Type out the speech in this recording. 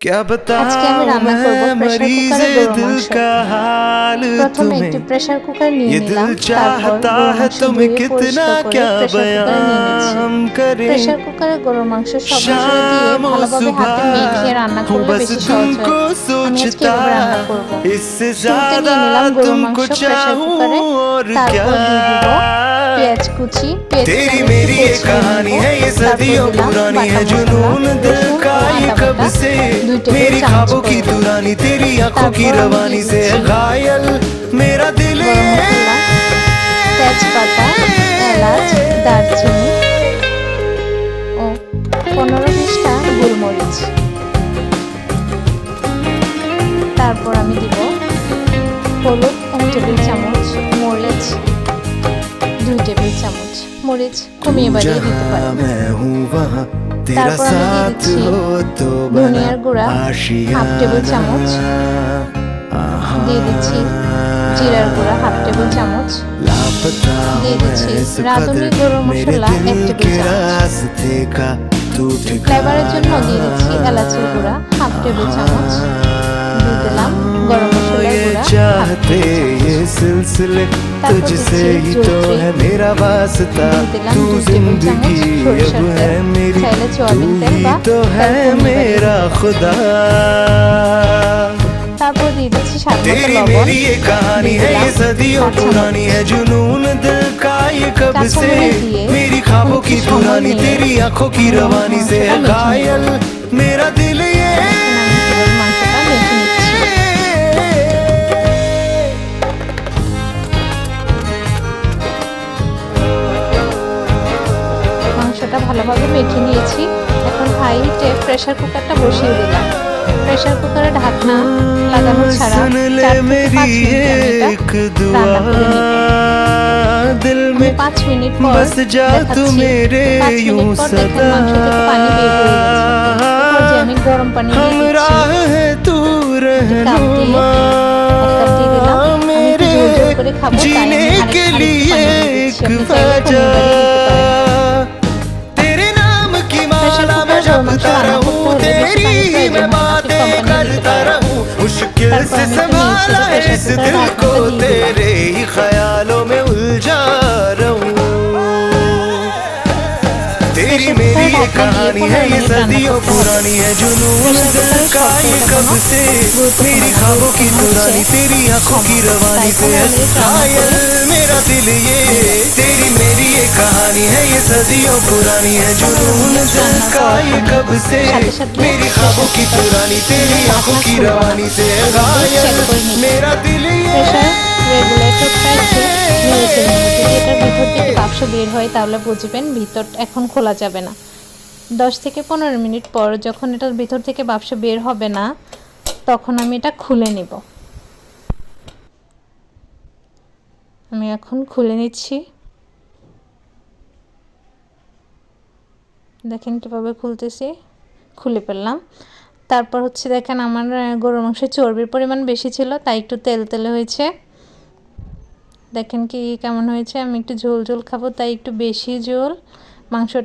क्या আজকে আমি बताऊं রান্না করব मैं প্রেসার मरीज কুকারে গরুর दिल মাংস का हाल প্রথমে একটি तुम्हें প্রেসার কুকার নিয়ে ये নিলাম दिल তারপর चाहता গরুর है মাংস तुम्हें ধুয়ে कितना পরিষ্কার করে क्या প্রেসার কুকারে নিয়ে নিচ্ছি बयान करें প্রেসার কুকারে গরুর মাংস সব মশলা দিয়ে शाम और ভালোভাবে হাতে মেখে রান্না सुबह हूँ করলে बस বেশি সহজ হয় तुमको আমি আজকে सोचता এভাবে রান্না করব इससे শুরুতে নিয়ে ज्यादा নিলাম গরুর तुमको মাংস প্রেসার चाहूँ কুকারে और তারপর দিয়ে দিব क्या পেঁয়াজ কুচি পেঁয়াজ तेरी मेरी ये कहानी है ये सदियों पुरानी है जुनून दिल का ये कब से मेरी ख्वाबों की दुरानी तेरी आंखों की रवानी से है घायल मेरा दिल গরম মশলা তেজপাতা এলাচ দারচিনি ও পনেরো বিশটা গোলমরিচ তারপর আমি দিব হলুদ এক টেবিল চামচ মরিচ কমিয়ে বাড়িয়ে দিতে পারেন তারপর আমি দিচ্ছি ধনিয়ার গুঁড়া হাফ টেবিল চামচ। দিয়ে দিচ্ছি জিরার গুঁড়া হাফ টেবিল চামচ। দিয়ে দিচ্ছি রাঁধুনি গরম মশলা এক টেবিল চামচ। ফ্লেভারের জন্য দিয়ে দিচ্ছি এলাচের গুঁড়া হাফ টেবিল চামচ। দিয়ে দিলাম গরম चाहते ये सिलसिले तुझसे ही तो है मेरा वास्ता। तू ज़िंदगी अब है मेरी तू ही तो है मेरा खुदा। तेरी मेरी ये कहानी है ये सदियों पुरानी है जुनून दिल का ये कब से? मेरी ख्वाबों की पुरानी तेरी आँखों की रवानी से है घायल। मेरा दिल ভালোভাবে মেখে নিয়েছি এখন হাই হিটে প্রেসার কুকারটা বসিয়ে দিলাম প্রেসার কুকারে ঢাকনা লাগানো ছাড়া सुन ले চার থেকে मेरी পাঁচ মিনিট আমি एक এটা दुआ রান্না করে নিব दिल আমি में পাঁচ মিনিট পর बस जा तू দেখাচ্ছি। मेरे পাঁচ यूं মিনিট পর দেখেন सदा মাংস থেকে পানি বের হয়ে গেছে এরপর যে আমি গরম পানি দিয়ে हम দিচ্ছি राह है तू रहनुमा একটা দিয়ে দিলাম। আমি একটু मेरे ঝোল ঝোল করে খাবো, তাই আমি जीने আরেক- के আরেকটু लिए পানি দিয়ে एक দিচ্ছি। আপনি চাইলে কমিয়ে वजह मुश्किल से संभाला इस दिल को तेरे ही ख्यालों में उलझा रहूँ तेरी मेरी ये कहानी है ये सदियों पुरानी है जुनून दिल का ये कब से मेरी खाबों की सुरानी तेरी आँखों की रवानी से मेरा दिल ये तेरी ये सदियों पुरानी है जुनून दिल का ये कब से সাথে সাথে मेरी ख्वाबों की पुरानी तेरी आंखों की रवानी से है घायल मेरा दिल প্রেসার ये রেগুলেটরটা একটু নেড়ে চেড়ে নেব যদি এটার ভিতর থেকে বাক্স বের হয় তাহলে বুঝবেন ভিতর এখন খোলা যাবে না দশ থেকে পনেরো মিনিট পর যখন এটার ভিতর থেকে বাক্স বের হবে না তখন আমি এটা খুলে নিব আমি এখন খুলে নিচ্ছি দেখেন কীভাবে খুলতেছি, খুলে ফেললাম। তারপর হচ্ছে দেখেন আমার গরুর মাংসের চর্বির পরিমাণ বেশি ছিল, তাই একটু তেল তেলে হয়েছে। দেখেন কি কেমন হয়েছে, আমি একটু ঝোল ঝোল খাব, তাই একটু বেশি ঝোল। মাংসটা